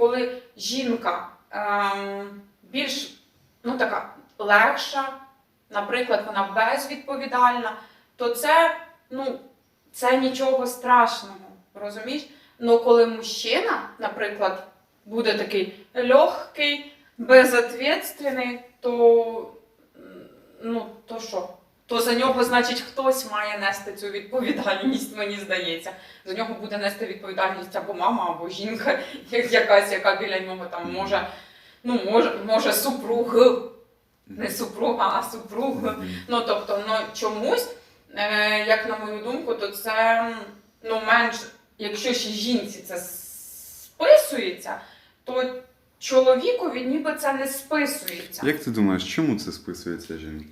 коли жінка ем, більш ну, така легша, наприклад, вона безвідповідальна, то це, ну, це нічого страшного. Розумієш? Ну коли мужчина, наприклад, буде такий легкий, безответственний, то ну, то що? То за нього, значить, хтось має нести цю відповідальність, мені здається. За нього буде нести відповідальність або мама, або жінка, якась, яка біля нього там може, ну, може, може супруг, не супруга, а супруг. Ну, тобто, ну, чомусь, е, як на мою думку, то це ну, менш, якщо ще жінці це списується, то чоловікові ніби це не списується. Як ти думаєш, чому це списується жінки?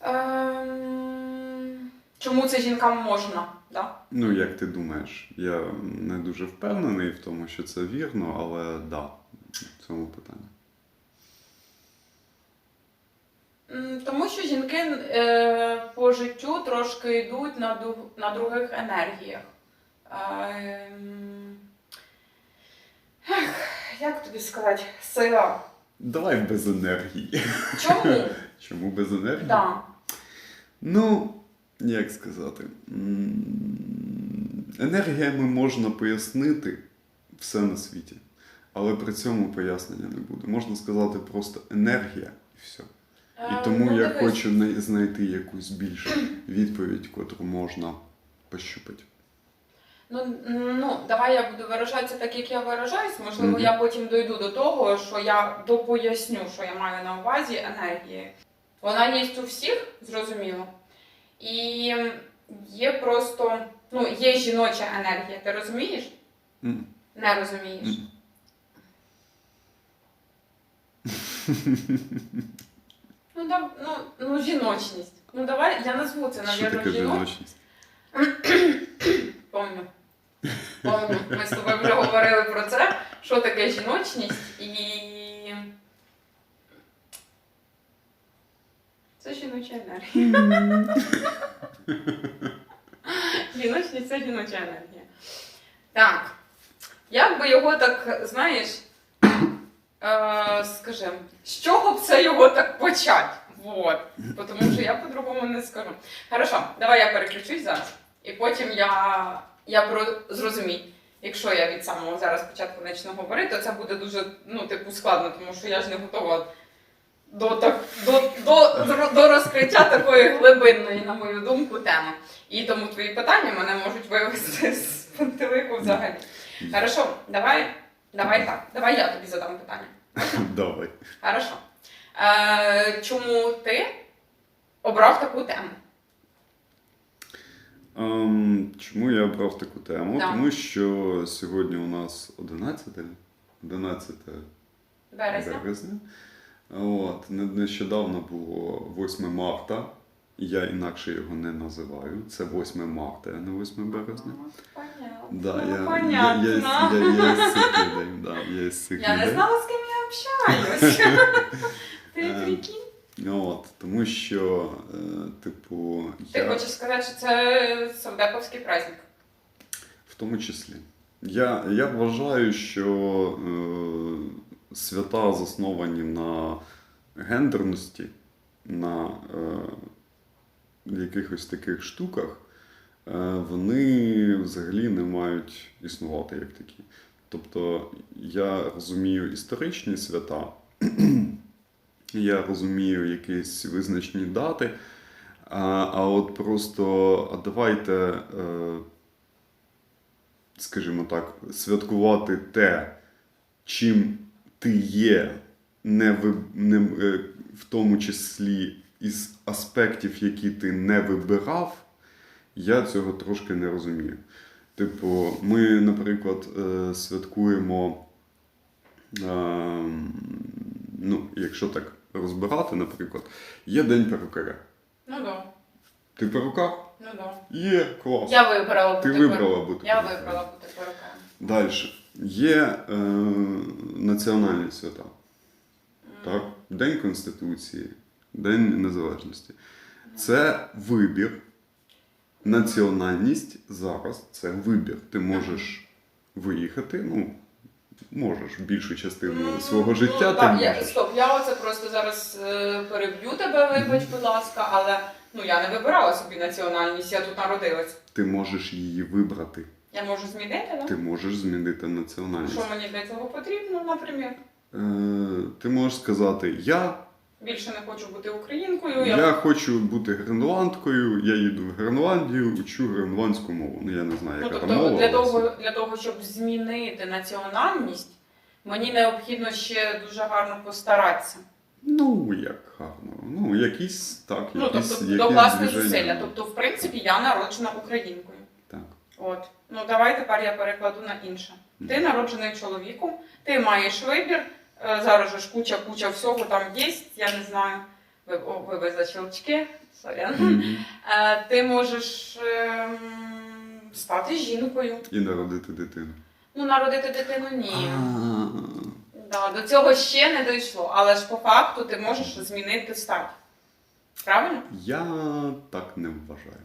Ем, чому це жінкам можна? Да? Ну, як ти думаєш? Я не дуже впевнений в тому, що це вірно, але да, в цьому питанні. Тому що жінки е, по життю трошки йдуть на, ду- на других енергіях. Ем, ех, як тобі сказати, сила. Давай без енергії. Чому? Чому без енергії? Да. Ну, як сказати, енергіями можна пояснити все на світі, але при цьому пояснення не буде. Можна сказати просто енергія і все. І тому ну, я хочу знайти якусь більшу відповідь, котру можна пощупати. Ну, ну, давай я буду виражатися так, як я виражаюсь. Можливо, Мгм. я потім дойду до того, що я допоясню, що я маю на увазі енергії. Вона є у всіх, зрозуміло. І є просто, ну, є жіноча енергія, ти розумієш? М. Не розумієш. Мгм. Ну, да, ну, ну, жіночність. Ну, давай, я назву це, Що навірно, таке жіночність. жіночність? Помню. Помню. Ми з тобою вже говорили про це, що таке жіночність і. Це жіноча енергія. Жіночність це жіноча енергія. Так. Як би його так, знаєш, е, скажем, з чого б це його так почати? Вот. Тому що я по-другому не скажу. Хорошо, давай я переключусь зараз. І потім я, я про зрозумію. Якщо я від самого зараз початку почну говорити, то це буде дуже ну, типу, складно, тому що я ж не готова до, так, до, до, до, до розкриття такої глибинної, на мою думку, теми. І тому твої питання мене можуть вивести з пантелику взагалі. Хорошо, давай, давай так. Давай я тобі задам питання. Давай. Хорошо. Е, чому ти обрав таку тему? Ем, чому я обрав таку тему? Да. Тому що сьогодні у нас 11, 11 Березня? березня. От, нещодавно було 8 марта. Я інакше його не називаю. Це 8 марта, а не 8 березня. Ну, Понятно. Да, Ну, я, понятно. я, я, я, я із цих людей. Да, я цих Я не знала, з ким я общаюсь. Ти Е, прикинь? От, тому що, е, типу, Ти я хочеш сказати, що це совдеповський праздник? в тому числі. Я, я вважаю, що е, свята засновані на гендерності, на е, якихось таких штуках, е, вони взагалі не мають існувати як такі. Тобто я розумію історичні свята, я розумію якісь визначні дати. А, а от просто, а давайте, е, скажімо так, святкувати те, чим ти є, не, ви, не е, в тому числі із аспектів, які ти не вибирав, я цього трошки не розумію. Типу, ми, наприклад, е, святкуємо, е, ну, якщо так розбирати, наприклад, є День перукаря. Ну да. Ти перукар? Ну да. Є, клас. Я вибрала бути Ти вибрала бути Я вибрала бути перукарем. Далі. Є е, національні свята. Так? День Конституції, День Незалежності. Це вибір. Національність зараз це вибір. Ти можеш виїхати, ну, можеш більшу частину Ну, свого життя ну, ти так, я, стоп, я оце просто зараз е, переб'ю тебе, вибач, будь ласка, але ну я не вибирала собі національність, я тут народилась. Ти можеш її вибрати. Я можу змінити, так? Ти можеш змінити національність. Що мені для цього потрібно, наприклад? Е, ти можеш сказати: Я, Більше не хочу бути українкою. Я... я хочу бути гренландкою, я їду в Гренландію, учу гренландську мову. Ну я не знаю, Ну, тобто там мова. для того, для того, щоб змінити національність, мені необхідно ще дуже гарно постаратися. Ну, як гарно. Ну, якісь так, Ну, якісь, тобто якісь докласти движення. зусилля. Тобто, в принципі, я народжена українкою. От. Ну давай тепер я перекладу на інше. Ти народжений чоловіком, ти маєш вибір. е, Зараз же ж куча куча всього там є, я не знаю. Ви, о, ви за щелчки. Мгм. Е, Ти можеш ем, стати жінкою. І народити дитину. Ну, народити дитину ні. Да, до цього ще не дійшло, але ж по факту ти можеш змінити стать. Правильно? Я так не вважаю.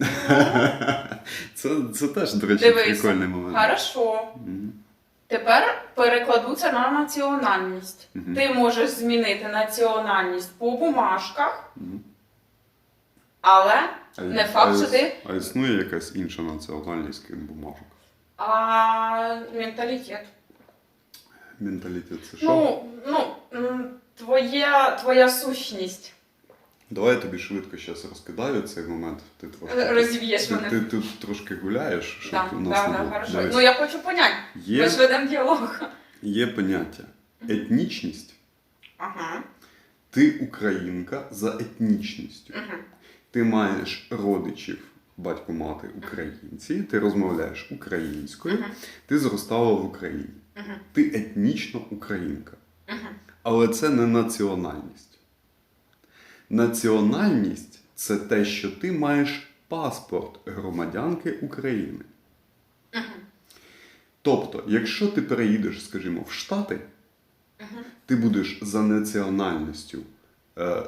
Це, це теж, до речі, Дивись. прикольний момент. Хорошо. Мгм. Тепер перекладу це на національність. Мгм. Ти можеш змінити національність по бумажках, Мгм. але А, Не факт, а що іс- ти- А існує якась інша національність, крім бумажок? а, менталітет. Менталітет це що? Ну, ну м, твоя, твоя сущність. Давай я тобі швидко зараз розкидаю цей момент. Ти трошки Е, розіб'єш ти, мене. ти, тут трошки гуляєш, щоб у нас да, не да, було. хорошо. Дивись. Ну я хочу поняти. Є, Ми ж ведемо діалог. є поняття етнічність. Ага. Ти українка за етнічністю. Угу. Ти маєш родичів, батько, мати українці, ти розмовляєш українською, Угу. ти зростала в Україні. Угу. Ти етнічно українка. Угу. Але це не національність. Національність це те, що ти маєш паспорт громадянки України. Тобто, якщо ти переїдеш, скажімо, в Штати, ти будеш за національністю е,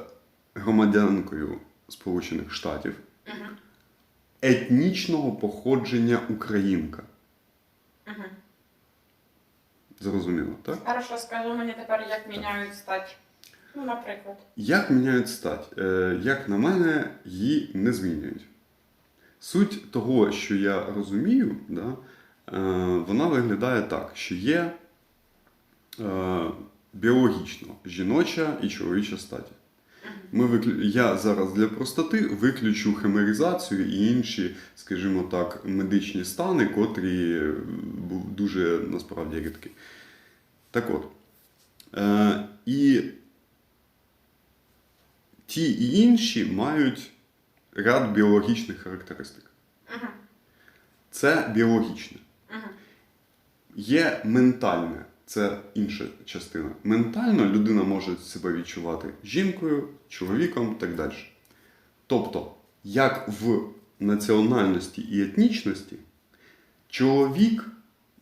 громадянкою Сполучених Штатів, етнічного походження українка. Зрозуміло, так? Хорошо, скажи мені тепер, як міняють стать. Ну, наприклад. Як міняють стать? Е, як на мене, її не змінюють. Суть того, що я розумію, да, е, вона виглядає так, що є е, біологічно жіноча і чоловіча статі. Ми виклю... Я зараз для простоти виключу химеризацію і інші, скажімо так, медичні стани, котрі дуже насправді рідкі. Так от. Е, і ті і інші мають ряд біологічних характеристик. Угу. Це біологічне. Угу. Є ментальне, це інша частина. Ментально людина може себе відчувати жінкою, чоловіком так далі. Тобто, як в національності і етнічності, чоловік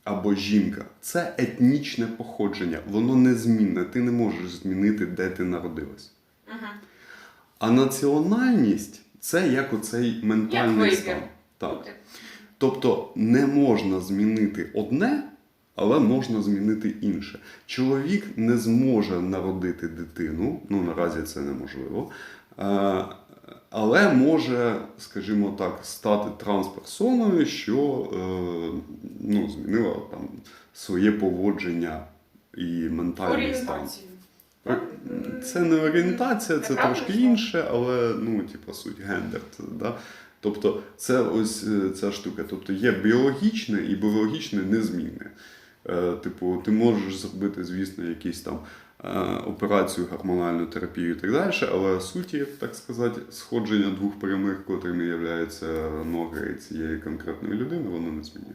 або жінка це етнічне походження, воно незмінне. Ти не можеш змінити, де ти народилась. Угу. А національність це як оцей ментальний вибір. стан. Так. Тобто не можна змінити одне, але можна змінити інше. Чоловік не зможе народити дитину, ну наразі це неможливо. е, Але може, скажімо так, стати трансперсоною, що е, ну, змінила там своє поводження і ментальний стан. Це не орієнтація, це трошки інше, але ну, типу, суть гендер. Це, да? Тобто, це ось е, ця штука. Тобто є біологічне і біологічне незмінне. Е, типу, ти можеш зробити, звісно, якісь там е, операцію, гормональну терапію і так далі, але суті, так сказати, сходження двох прямих, котрими являються ноги цієї конкретної людини, воно не змінює.